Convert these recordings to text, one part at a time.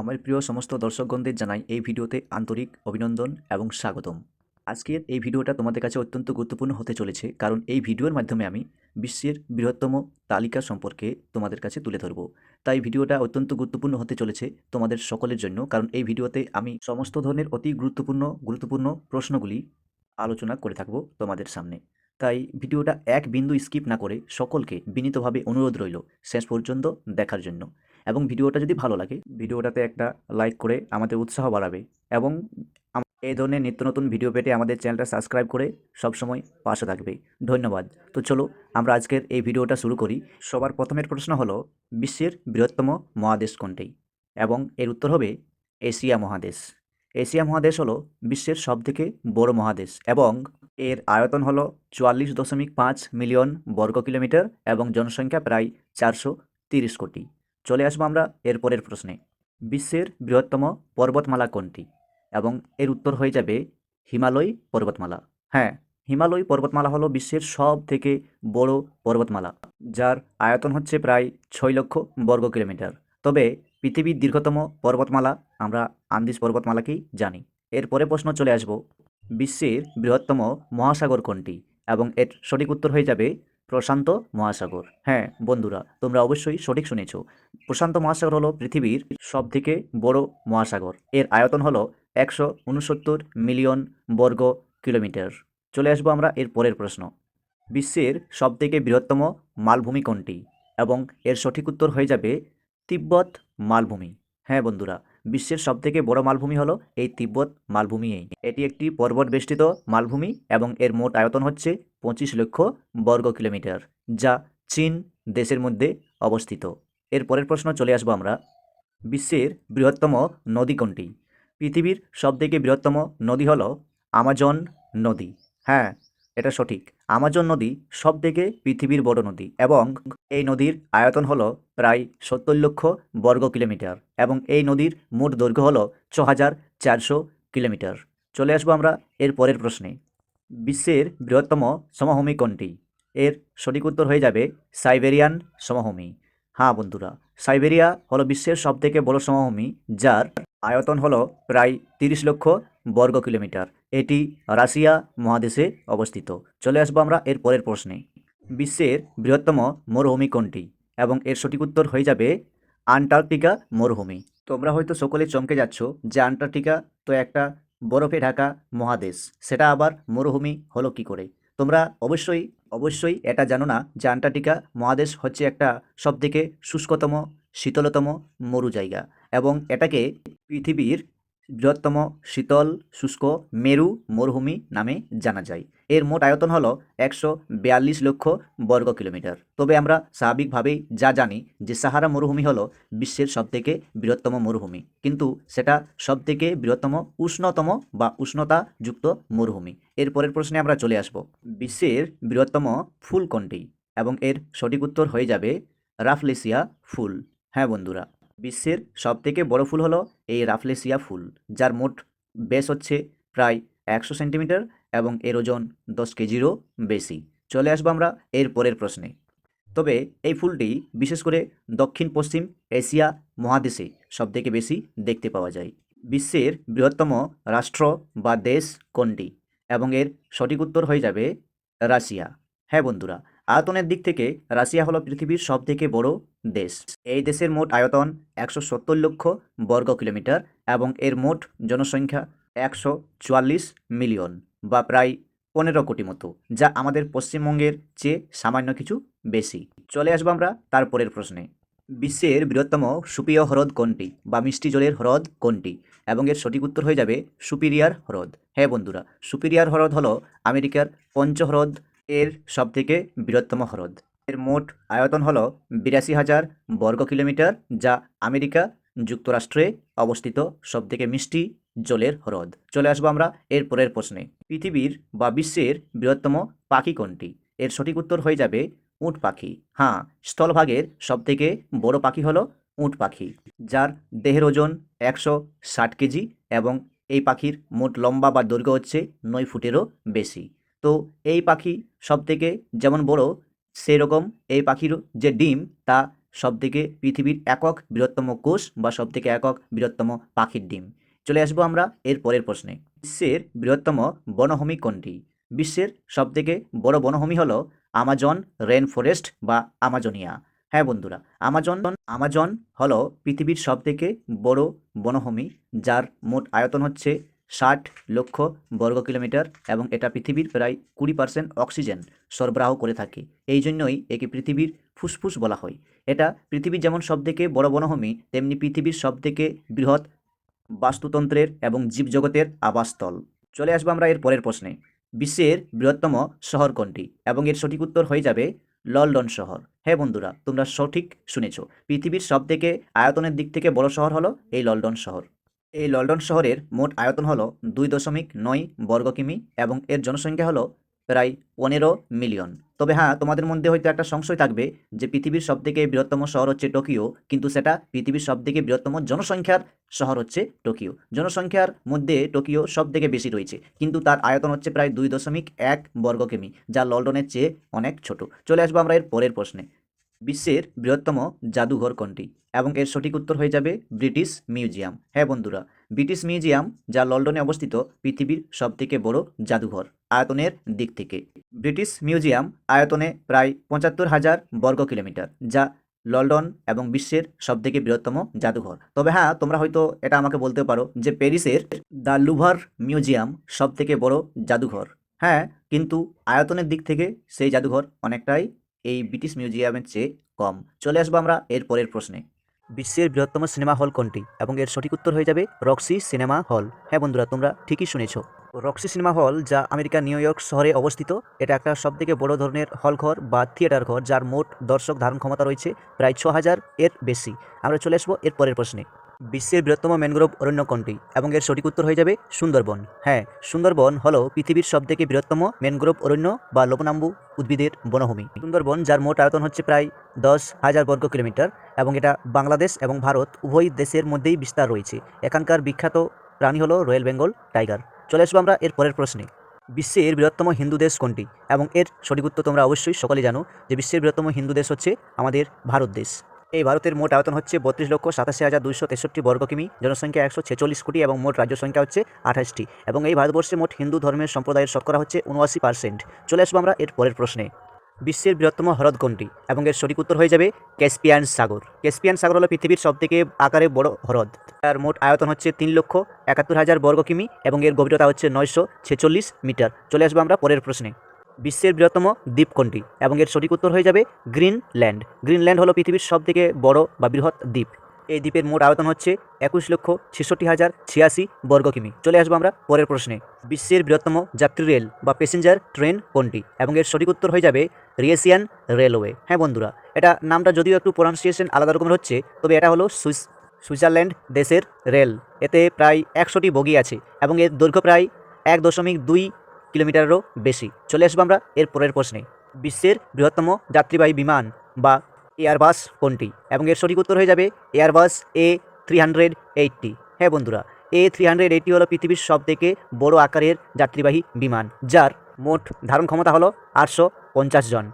আমার প্রিয় সমস্ত দর্শকগণদের জানাই এই ভিডিওতে আন্তরিক অভিনন্দন এবং স্বাগতম। আজকের এই ভিডিওটা তোমাদের কাছে অত্যন্ত গুরুত্বপূর্ণ হতে চলেছে, কারণ এই ভিডিওর মাধ্যমে আমি বিশ্বের বৃহত্তম তালিকা সম্পর্কে তোমাদের কাছে তুলে ধরব। তাই ভিডিওটা অত্যন্ত গুরুত্বপূর্ণ হতে চলেছে তোমাদের সকলের জন্য, কারণ এই ভিডিওতে আমি সমস্ত ধরনের অতি গুরুত্বপূর্ণ গুরুত্বপূর্ণ প্রশ্নগুলি আলোচনা করে থাকব তোমাদের সামনে। তাই ভিডিওটা এক বিন্দু স্কিপ না করে সকলকে বিনীতভাবে অনুরোধ রইল শেষ পর্যন্ত দেখার জন্য। এবং ভিডিওটা যদি ভালো লাগে, ভিডিওটাতে একটা লাইক করে আমাদের উৎসাহ বাড়াবে এবং এই ধরনের নিত্য নতুন ভিডিও পেতে আমাদের চ্যানেলটা সাবস্ক্রাইব করে সবসময় পাশে থাকবে। ধন্যবাদ। তো চলো, আমরা আজকের এই ভিডিওটা শুরু করি। সবার প্রথমের প্রশ্ন হলো, বিশ্বের বৃহত্তম মহাদেশ কোনটি? এবং এর উত্তর হবে, এশিয়া মহাদেশ। এশিয়া মহাদেশ হলো বিশ্বের সবথেকে বড় মহাদেশ এবং এর আয়তন হলো চুয়াল্লিশ দশমিক পাঁচ মিলিয়ন বর্গ কিলোমিটার এবং জনসংখ্যা প্রায় চারশো তিরিশ কোটি। চলে আসব আমরা এর পরের প্রশ্নে। বিশ্বের বৃহত্তম পর্বতমালা কোনটি? এবং এর উত্তর হয়ে যাবে হিমালয় পর্বতমালা। হ্যাঁ হিমালয় পর্বতমালা হলো বিশ্বের সব থেকে বড় পর্বতমালা, যার আয়তন হচ্ছে প্রায় ছয় লক্ষ বর্গ কিলোমিটার। তবে পৃথিবীর দীর্ঘতম পর্বতমালা আমরা আন্দিজ পর্বতমালাকেই জানি। এর পরে প্রশ্ন চলে আসব, বিশ্বের বৃহত্তম মহাসাগর কোনটি? এবং এর সঠিক উত্তর হয়ে যাবে প্রশান্ত মহাসাগর। হ্যাঁ বন্ধুরা, তোমরা অবশ্যই সঠিক শুনেছ। প্রশান্ত মহাসাগর হলো পৃথিবীর সবথেকে বড় মহাসাগর। এর আয়তন হলো একশো উনসত্তর মিলিয়ন বর্গ কিলোমিটার। চলে আসব আমরা এর পরের প্রশ্ন। বিশ্বের সবথেকে বৃহত্তম মালভূমি কোনটি? এবং এর সঠিক উত্তর হয়ে যাবে তিব্বত মালভূমি। হ্যাঁ বন্ধুরা বিশ্বের সবথেকে বড় মালভূমি হলো এই তিব্বত মালভূমি এটি একটি পর্বত বেষ্টিত মালভূমি এবং এর মোট আয়তন হচ্ছে পঁচিশ লক্ষ বর্গ কিলোমিটার, যা চীন দেশের মধ্যে অবস্থিত। এর পরের প্রশ্ন চলে আসব আমরা। বিশ্বের বৃহত্তম নদী কোনটি? পৃথিবীর সবথেকে বৃহত্তম নদী হলো আমাজন নদী। হ্যাঁ এটা সঠিক। আমাজন নদী সব থেকে পৃথিবীর বড় নদী এবং এই নদীর আয়তন হলো প্রায় সত্তর লক্ষ বর্গ কিলোমিটার এবং এই নদীর মোট দৈর্ঘ্য হলো ছ হাজার চারশো কিলোমিটার। চলে আসব আমরা এর পরের প্রশ্নে। বিশ্বের বৃহত্তম সমভূমি কোনটি? এর সঠিক উত্তর হয়ে যাবে সাইবেরিয়ান সমভূমি। হ্যাঁ বন্ধুরা, সাইবেরিয়া হলো বিশ্বের সবথেকে বড় সমভূমি যার আয়তন হলো প্রায় তিরিশ লক্ষ বর্গ কিলোমিটার। এটি রাশিয়া মহাদেশে অবস্থিত। চলে আসব আমরা এর পরের প্রশ্নে। বিশ্বের বৃহত্তম মরুভূমি কোনটি? এবং এর সঠিক উত্তর হয়ে যাবে আন্টার্কটিকা মরুভূমি। তোমরা হয়তো সকলে চমকে যাচ্ছ যে আন্টার্কটিকা তো একটা বরফে ঢাকা মহাদেশ। সেটা আবার মরুভূমি হলো কি করে? তোমরা অবশ্যই অবশ্যই এটা জানো না যে আন্টার্কটিকা মহাদেশ হচ্ছে একটা সবথেকে শুষ্কতম শীতলতম মরু জায়গা এবং এটাকে পৃথিবীর বৃহত্তম শীতল, শুষ্ক, মেরু মরুভূমি নামে জানা যায়। এর মোট আয়তন হলো একশো বিয়াল্লিশ লক্ষ বর্গ কিলোমিটার। তবে আমরা স্বাভাবিকভাবেই যা জানি যে সাহারা মরুভূমি হলো বিশ্বের সবথেকে বৃহত্তম মরুভূমি। কিন্তু সেটা সবথেকে বৃহত্তম উষ্ণতম বা উষ্ণতাযুক্ত মরুভূমি। এর পরের প্রশ্নে আমরা চলে আসব। বিশ্বের বৃহত্তম ফুল কোনটি? এবং এর সঠিক উত্তর হয়ে যাবে রাফলেসিয়া ফুল। হ্যাঁ বন্ধুরা, বিশ্বের সবথেকে বড় ফুল হলো এই রাফলেসিয়া ফুল, যার মোট বেশ হচ্ছে প্রায় একশো সেন্টিমিটার এবং এর ওজন দশ কেজিরও বেশি। চলে আসব আমরা এর পরের প্রশ্নে। তবে এই ফুলটি বিশেষ করে দক্ষিণ, পশ্চিম এশিয়া মহাদেশে সবথেকে বেশি দেখতে পাওয়া যায়। বিশ্বের বৃহত্তম রাষ্ট্র বা দেশ কোনটি এবং এর সঠিক উত্তর হয়ে যাবে রাশিয়া। হ্যাঁ বন্ধুরা আয়তনের দিক থেকে রাশিয়া হলো পৃথিবীর সবথেকে বড় দেশ। এই দেশের মোট আয়তন একশো সত্তর লক্ষ বর্গ কিলোমিটার এবং এর মোট জনসংখ্যা একশো চুয়াল্লিশ মিলিয়ন বা প্রায় পনেরো কোটি মতো, যা আমাদের পশ্চিমবঙ্গের চেয়ে সামান্য কিছু বেশি। চলে আসব আমরা তারপরের প্রশ্নে। বিশ্বের বৃহত্তম সুপীয় হ্রদ কোনটি বা মিষ্টি জলের হ্রদ কোনটি এবং এর সঠিক উত্তর হয়ে যাবে সুপিরিয়ার হ্রদ। হ্যাঁ বন্ধুরা, সুপিরিয়ার হ্রদ হলো আমেরিকার পঞ্চহ্রদ এর সবথেকে বৃহত্তম হ্রদ। এর মোট আয়তন হলো বিরাশি হাজার বর্গ কিলোমিটার, যা আমেরিকা যুক্তরাষ্ট্রে অবস্থিত সবথেকে মিষ্টি জলের হ্রদ। চলে আসব আমরা এর পরের প্রশ্নে। পৃথিবীর বা বিশ্বের বৃহত্তম পাখি কোনটি? এর সঠিক উত্তর হয়ে যাবে উট পাখি। হ্যাঁ স্থলভাগের সবথেকে বড় পাখি হলো উট পাখি, যার দেহের ওজন একশো ষাট কেজি এবং এই পাখির মোট লম্বা বা দৈর্ঘ্য হচ্ছে নয় ফুটেরও বেশি। তো এই পাখি সবথেকে যেমন বড় সেই রকম এই পাখির যে ডিম, তা সবথেকে পৃথিবীর একক বৃহত্তম কোষ বা সবথেকে একক বৃহত্তম পাখির ডিম। চলে আসব আমরা এর পরের প্রশ্নে। বিশ্বের বৃহত্তম বনভূমি কোনটি? বিশ্বের সবথেকে বড় বনভূমি হলো আমাজন রেন ফরেস্ট বা আমাজনিয়া। হ্যাঁ বন্ধুরা, আমাজন আমাজন হলো পৃথিবীর সবথেকে বড় বনভূমি, যার মোট আয়তন হচ্ছে ষাট লক্ষ বর্গ কিলোমিটার এবং এটা পৃথিবীর প্রায় কুড়ি পার্সেন্ট অক্সিজেন সরবরাহ করে থাকে। এই জন্যই একে পৃথিবীর ফুসফুস বলা হয়। এটা পৃথিবীর যেমন সবথেকে বড় বনভূমি, তেমনি পৃথিবীর সবথেকে বৃহৎ বাস্তুতন্ত্রের এবং জীবজগতের আবাসস্থল। চলে আসব আমরা এর পরের প্রশ্নে। বিশ্বের বৃহত্তম শহর কোনটি? এবং এর সঠিক উত্তর হয়ে যাবে লন্ডন শহর। হ্যাঁ বন্ধুরা, তোমরা সঠিক শুনেছ। পৃথিবীর সবথেকে আয়তনের দিক থেকে বড় শহর হলো এই লন্ডন শহর। এই লন্ডন শহরের মোট আয়তন হলো দুই দশমিক নয় বর্গ কিমি এবং এর জনসংখ্যা হলো প্রায় পনেরো মিলিয়ন। তবে হ্যাঁ তোমাদের মধ্যে হয়তো একটা সংশয় থাকবে যে পৃথিবীর সবথেকে বৃহত্তম শহর হচ্ছে টোকিও, কিন্তু সেটা পৃথিবীর সবথেকে বৃহত্তম জনসংখ্যার শহর হচ্ছে টোকিও। জনসংখ্যার মধ্যে টোকিও সবথেকে বেশি রয়েছে, কিন্তু তার আয়তন হচ্ছে প্রায় দুই দশমিক এক বর্গ কিমি, যা লন্ডনের চেয়ে অনেক ছোট। চলে আসব আমরা এর পরের প্রশ্নে। বিশ্বের বৃহত্তম জাদুঘর কোনটি? এবং এর সঠিক উত্তর হয়ে যাবে ব্রিটিশ মিউজিয়াম। হ্যাঁ বন্ধুরা, ব্রিটিশ মিউজিয়াম যা লন্ডনে অবস্থিত পৃথিবীর সবথেকে বড় জাদুঘর আয়তনের দিক থেকে। ব্রিটিশ মিউজিয়াম আয়তনে প্রায় পঁচাত্তর হাজার বর্গ কিলোমিটার, যা লন্ডন এবং বিশ্বের সবথেকে বৃহত্তম জাদুঘর। তবে হ্যাঁ তোমরা হয়তো এটা আমাকে বলতে পারো যে প্যারিসের দ্য লুভার মিউজিয়াম সবথেকে বড় জাদুঘর। হ্যাঁ কিন্তু আয়তনের দিক থেকে সেই জাদুঘর অনেকটাই এই ব্রিটিশ মিউজিয়ামের চেয়ে কম। চলে আসব আমরা এর পরের প্রশ্নে। বিশ্বের বৃহত্তম সিনেমা হল কোনটি? এবং এর সঠিক উত্তর হয়ে যাবে রক্সি সিনেমা হল। হ্যাঁ বন্ধুরা, তোমরা ঠিকই শুনেছ। রক্সি সিনেমা হল, যা আমেরিকার নিউ ইয়র্ক শহরে অবস্থিত, এটা একটা সবথেকে বড় ধরনের হল ঘর বা থিয়েটার ঘর, যার মোট দর্শক ধারণ ক্ষমতা রয়েছে প্রায় ছ হাজার এর বেশি। আমরা চলে আসব এর পরের প্রশ্নে। বিশ্বের বৃহত্তম ম্যানগ্রোভ অরণ্য কোনটি এবং এর সঠিক উত্তর হয়ে যাবে সুন্দরবন। হ্যাঁ সুন্দরবন হলো পৃথিবীর সবথেকে বৃহত্তম ম্যানগ্রোভ অরণ্য বা লবণাম্বু উদ্ভিদের বনভূমি। সুন্দরবন, যার মোট আয়তন হচ্ছে প্রায় দশ হাজার বর্গ কিলোমিটার এবং এটা বাংলাদেশ এবং ভারত উভয় দেশের মধ্যেই বিস্তার রয়েছে। এখানকার বিখ্যাত প্রাণী হলো রয়্যাল বেঙ্গল টাইগার। চলে আসব আমরা এর পরের প্রশ্নে। বিশ্বের বৃহত্তম হিন্দু দেশ কোনটি? এবং এর সঠিক উত্তর তোমরা অবশ্যই সকলে জানো যে বিশ্বের বৃহত্তম হিন্দু দেশ হচ্ছে আমাদের ভারত দেশ। এই ভারতের মোট আয়তন হচ্ছে বত্রিশ লক্ষ সাতাশি হাজার দুইশো তেষট্টি বর্গ কিমি। জনসংখ্যা একশো ছেচল্লিশ কোটি এবং মোট রাজ্য সংখ্যা হচ্ছে আঠাশটি। এবং এই ভারতবর্ষে মোট হিন্দু ধর্মের সম্প্রদায়ের শতকরা হচ্ছে উনআশি পার্সেন্ট চলে আসব আমরা এর পরের প্রশ্নে। বিশ্বের বৃহত্তম হ্রদ কোনটি? এবং এর সঠিক উত্তর হয়ে যাবে ক্যাসপিয়ান সাগর। ক্যাসপিয়ান সাগর হলো পৃথিবীর সবথেকে আকারে বড় হ্রদ। তার মোট আয়তন হচ্ছে তিন লক্ষ একাত্তর হাজার বর্গ কিমি এবং এর গভীরতা হচ্ছে নয়শো ছেচল্লিশ মিটার। চলে আসব আমরা পরের প্রশ্নে। বিশ্বের বৃহত্তম দ্বীপ কোনটি এবং এর সঠিক উত্তর হয়ে যাবে গ্রিনল্যান্ড। গ্রিনল্যান্ড হলো পৃথিবীর সবথেকে বড় বা বৃহৎ দ্বীপ। এই দ্বীপের মোট আয়তন হচ্ছে একুশ লক্ষ ছেষট্টি হাজার ছিয়াশি বর্গ কিমি। চলে আসব আমরা পরের প্রশ্নে। বিশ্বের বৃহত্তম যাত্রী রেল বা প্যাসেঞ্জার ট্রেন কোনটি এবং এর সঠিক উত্তর হয়ে যাবে রিয়েসিয়ান রেলওয়ে। হ্যাঁ বন্ধুরা, এটা নামটা যদিও একটু প্রনাউন্সিয়েশন আলাদা রকমের হচ্ছে, তবে এটা হলো সুইস, সুইজারল্যান্ড দেশের রেল। এতে প্রায় একশোটি বগি আছে এবং এর দৈর্ঘ্য প্রায় এক দশমিক দুই কিলোমিটারেরও বেশি। চলে আসব আমরা এর পরের প্রশ্নে। বিশ্বের বৃহত্তম যাত্রীবাহী বিমান বা এয়ারবাস কোনটি? এবং এর সঠিক উত্তর হয়ে যাবে Airbus A three hundred eighty. হ্যাঁ বন্ধুরা, এ থ্রি হান্ড্রেড এইটটি হলো পৃথিবীর সবথেকে বড় আকারের যাত্রীবাহী বিমান, যার মোট ধারণ ক্ষমতা হলো আটশো পঞ্চাশ জন।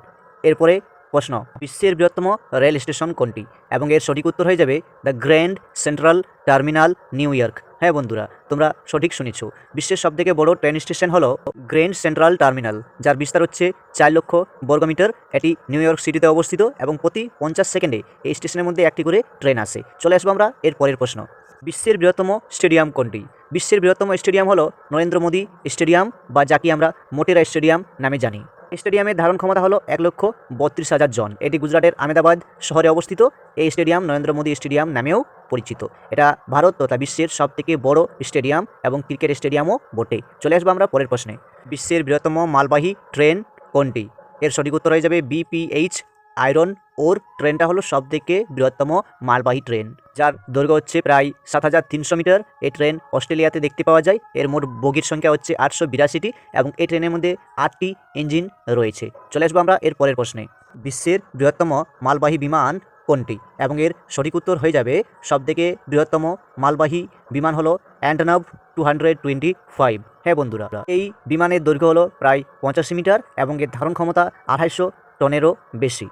এরপরে প্রশ্ন, বিশ্বের বৃহত্তম রেল স্টেশন কোনটি? এবং এর সঠিক উত্তর হয়ে যাবে the Grand Central Terminal, New York. হ্যাঁ বন্ধুরা, তোমরা সঠিক শুনেছ। বিশ্বের সবথেকে বড় ট্রেন স্টেশন হলো গ্র্যান্ড সেন্ট্রাল টার্মিনাল, যার বিস্তার হচ্ছে চার লক্ষ বর্গমিটার এটি নিউ ইয়র্ক সিটিতে অবস্থিত এবং প্রতি পঞ্চাশ সেকেন্ডে এই স্টেশনের মধ্যে একটি করে ট্রেন আসে। চলে আসব আমরা এর পরের প্রশ্ন। বিশ্বের বৃহত্তম স্টেডিয়াম কোনটি? বিশ্বের বৃহত্তম স্টেডিয়াম হলো নরেন্দ্র মোদী স্টেডিয়াম বা যাকে আমরা মোটেরা স্টেডিয়াম নামে জানি। স্টেডিয়ামের ধারণ ক্ষমতা হলো এক লক্ষ বত্রিশ হাজার জন। এটি গুজরাটের আহমেদাবাদ শহরে অবস্থিত। এই স্টেডিয়াম নরেন্দ্র মোদী স্টেডিয়াম নামেও পরিচিত। এটা ভারত তথা বিশ্বের সবথেকে বড় স্টেডিয়াম এবং ক্রিকেট স্টেডিয়ামও বটে। চলে আসব আমরা পরের প্রশ্নে। বিশ্বের বৃহত্তম মালবাহী ট্রেন কোনটি? এর সঠিক উত্তর হয়ে যাবে বিপিএইচ আয়রন ওর ট্রেনটা হলো সবথেকে বৃহত্তম মালবাহী ট্রেন, যার দৈর্ঘ্য হচ্ছে প্রায় সাত হাজার তিনশো মিটার। এই ট্রেন অস্ট্রেলিয়াতে দেখতে পাওয়া যায়। এর মোট বগির সংখ্যা হচ্ছে আটশো বিরাশিটি এবং এই ট্রেনের মধ্যে আটটি ইঞ্জিন রয়েছে। চলে আসব আমরা এর পরের প্রশ্নে। বিশ্বের বৃহত্তম মালবাহী বিমান কোনটি? এবং এর সঠিক উত্তর হয়ে যাবে সবথেকে বৃহত্তম মালবাহী বিমান হলো Antonov two hundred twenty five. হ্যাঁ বন্ধুরা, এই বিমানের দৈর্ঘ্য হলো প্রায় পঁচাশি মিটার এবং এর ধারণ ক্ষমতা আড়াইশো টনেরও বেশি।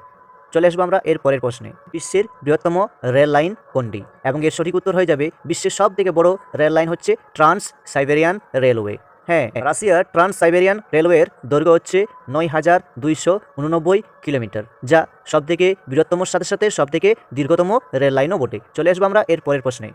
চলে আসব আমরা এর পরের প্রশ্নে। বিশ্বের বৃহত্তম রেল লাইন কোনটি? এবং এর সঠিক উত্তর হয়ে যাবে বিশ্বের সব থেকে বড় রেল লাইন হচ্ছে ট্রান্স সাইবেরিয়ান রেলওয়ে। হ্যাঁ রাশিয়ার ট্রান্স সাইবেরিয়ান রেলওয়ের দৈর্ঘ্য হচ্ছে নয় হাজার দুইশো উননব্বই কিলোমিটার, যা সবথেকে বৃহত্তমর সাথে সাথে সবথেকে দীর্ঘতম রেল লাইনও বটে। চলে আসব আমরা এর পরের প্রশ্নে।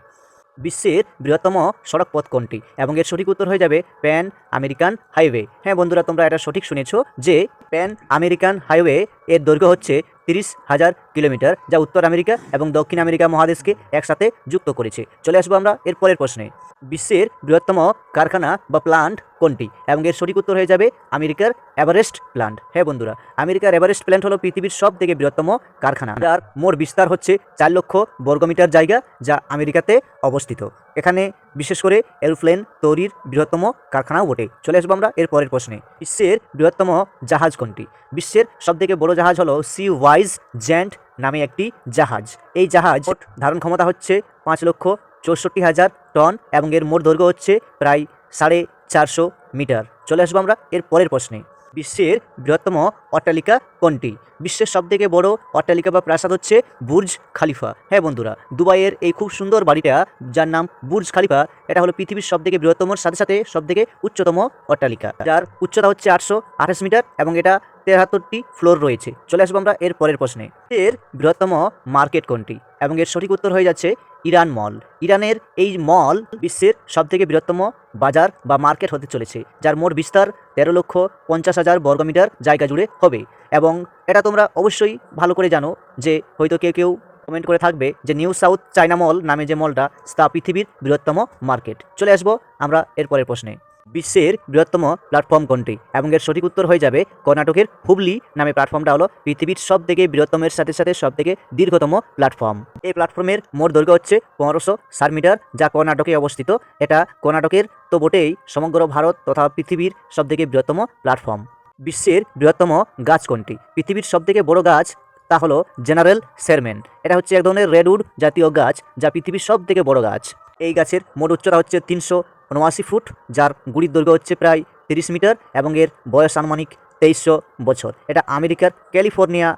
বিশ্বের বৃহত্তম সড়ক পথ কোনটি? এবং এর সঠিক উত্তর হয়ে যাবে প্যান আমেরিকান হাইওয়ে। হ্যাঁ বন্ধুরা, তোমরা এটা সঠিক শুনেছো যে প্যান আমেরিকান হাইওয়ে এর দৈর্ঘ্য হচ্ছে তিরিশ হাজার কিলোমিটার, যা উত্তর আমেরিকা এবং দক্ষিণ আমেরিকা মহাদেশকে একসাথে যুক্ত করেছে। চলে আসব আমরা এর পরের প্রশ্নে। বিশ্বের বৃহত্তম কারখানা বা প্লান্ট কোনটি? এবং এর সঠিক উত্তর হয়ে যাবে আমেরিকার এভারেস্ট প্লান্ট হ্যাঁ বন্ধুরা, আমেরিকার এভারেস্ট প্ল্যান্ট হলো পৃথিবীর সব থেকে বৃহত্তম কারখানা। যার মোট বিস্তার হচ্ছে চার লক্ষ বর্গমিটার জায়গা, যা আমেরিকাতে অবস্থিত। এখানে বিশেষ করে এরোপ্লেন তৈরির বৃহত্তম কারখানাও বটে। চলে আসব আমরা এর পরের প্রশ্নে। বিশ্বের বৃহত্তম জাহাজ কোনটি? বিশ্বের সবথেকে বড় জাহাজ হলো সি ওয়াইজ জ্যান্ট নামে একটি জাহাজ। এই জাহাজ ধারণ ক্ষমতা হচ্ছে পাঁচ লক্ষ চৌষট্টি হাজার টন এবং এর মোট দৈর্ঘ্য হচ্ছে প্রায় সাড়ে চারশো মিটার। চলে আসব আমরা এর পরের প্রশ্নে। বিশ্বের বৃহত্তম অট্টালিকা কোনটি? বিশ্বের সবথেকে বড় অট্টালিকা বা প্রাসাদ হচ্ছে বুর্জ খালিফা। হ্যাঁ বন্ধুরা, দুবাইয়ের এই খুব সুন্দর বাড়িটা, যার নাম বুর্জ খালিফা, এটা হলো পৃথিবীর সবথেকে বৃহত্তমর সাথে সাথে সবথেকে উচ্চতম অট্টালিকা। যার উচ্চতা হচ্ছে আটশো আঠাশ মিটার এবং এটা তেহাত্তরটি ফ্লোর রয়েছে। চলে আসব আমরা এর পরের প্রশ্নে। এর বৃহত্তম মার্কেট কোনটি? এবং এর সঠিক উত্তর হয়ে যাচ্ছে ইরান মল। ইরানের এই মল বিশ্বের সবথেকে বৃহত্তম বাজার বা মার্কেট হতে চলেছে, যার মোট বিস্তার তেরো লক্ষ পঞ্চাশ হাজার বর্গমিটার জায়গা জুড়ে হবে। এবং এটা তোমরা অবশ্যই ভালো করে জানো যে হয়তো কেউ কেউ কমেন্ট করে থাকবে যে নিউ সাউথ চায়না মল নামে যে মলটা, তা পৃথিবীর বৃহত্তম মার্কেট। চলে আসব আমরা এরপরের প্রশ্নে। বিশ্বের বৃহত্তম প্ল্যাটফর্ম কোনটি? এবং এর সঠিক উত্তর হয়ে যাবে কর্ণাটকের হুবলি নামে প্ল্যাটফর্মটা হলো পৃথিবীর সব থেকে বৃহত্তমের সাথে সাথে সব থেকে দীর্ঘতম প্ল্যাটফর্ম এই প্ল্যাটফর্মের মোট দৈর্ঘ্য হচ্ছে পনেরোশো ষাট মিটার, যা কর্ণাটকে অবস্থিত। এটা কর্ণাটকের তো বটেই সমগ্র ভারত তথা পৃথিবীর সব থেকে বৃহত্তম প্ল্যাটফর্ম বিশ্বের বৃহত্তম গাছ কোনটি? পৃথিবীর সব থেকে বড় গাছ তা হলো জেনারেল শেরম্যান এটা হচ্ছে এক ধরনের রেডউড জাতীয় গাছ, যা পৃথিবীর সব থেকে বড় গাছ। এই গাছের মোট উচ্চতা হচ্ছে তিনশো উনআশি ফুট, যার গুড়ির দৈর্ঘ্য হচ্ছে প্রায় তিরিশ মিটার এবং এর বয়স আনুমানিক তেইশশো বছর। এটা আমেরিকার ক্যালিফোর্নিয়া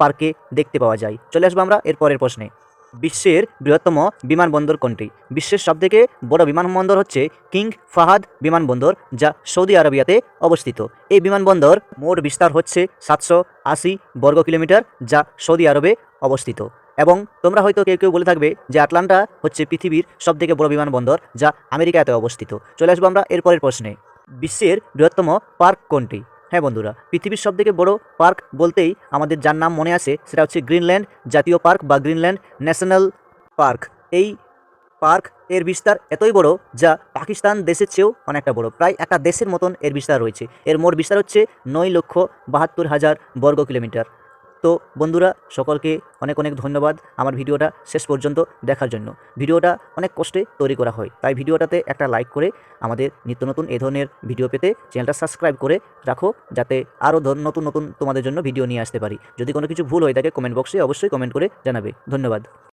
পার্কে দেখতে পাওয়া যায়। চলে আসব আমরা এর পরের প্রশ্নে। বিশ্বের বৃহত্তম বিমানবন্দর কোনটি? বিশ্বের সবথেকে বড় বিমানবন্দর হচ্ছে কিং ফাহাদ বিমানবন্দর, যা সৌদি আরবিয়াতে অবস্থিত। এই বিমানবন্দর মোট বিস্তার হচ্ছে সাতশো আশি বর্গ কিলোমিটার যা সৌদি আরবে অবস্থিত। এবং তোমরা হয়তো কেউ কেউ বলে থাকবে যে আটলান্টা হচ্ছে পৃথিবীর সবথেকে বড় বিমানবন্দর যা আমেরিকাতে অবস্থিত। চলে আসব আমরা এর পরের প্রশ্নে। বিশ্বের বৃহত্তম পার্ক কোনটি? হ্যাঁ বন্ধুরা, পৃথিবীর সবথেকে বড় পার্ক বলতেই আমাদের যার নাম মনে আসে সেটা হচ্ছে গ্রিনল্যান্ড জাতীয় পার্ক বা গ্রিনল্যান্ড ন্যাশনাল পার্ক। এই পার্কের বিস্তার এতই বড় যা পাকিস্তান দেশের চেয়েও অনেকটা বড়। প্রায় একটা দেশের মতন এর বিস্তার রয়েছে। এর মোট বিস্তার হচ্ছে নয় লক্ষ বাহাত্তর হাজার বর্গ কিলোমিটার। তো বন্ধুরা, সকলকে অনেক অনেক ধন্যবাদ আমার ভিডিওটা শেষ পর্যন্ত দেখার জন্য। ভিডিওটা অনেক কষ্টে তৈরি করা হয়, তাই ভিডিওটাতে একটা লাইক করে আমাদের নিত্য নতুন এ ধরনের ভিডিও পেতে চ্যানেলটা সাবস্ক্রাইব করে রাখো, যাতে আরও নতুন নতুন তোমাদের জন্য ভিডিও নিয়ে আসতে পারি। যদি কোনো কিছু ভুল হয়ে থাকে কমেন্ট বক্সে অবশ্যই কমেন্ট করে জানাবে। ধন্যবাদ।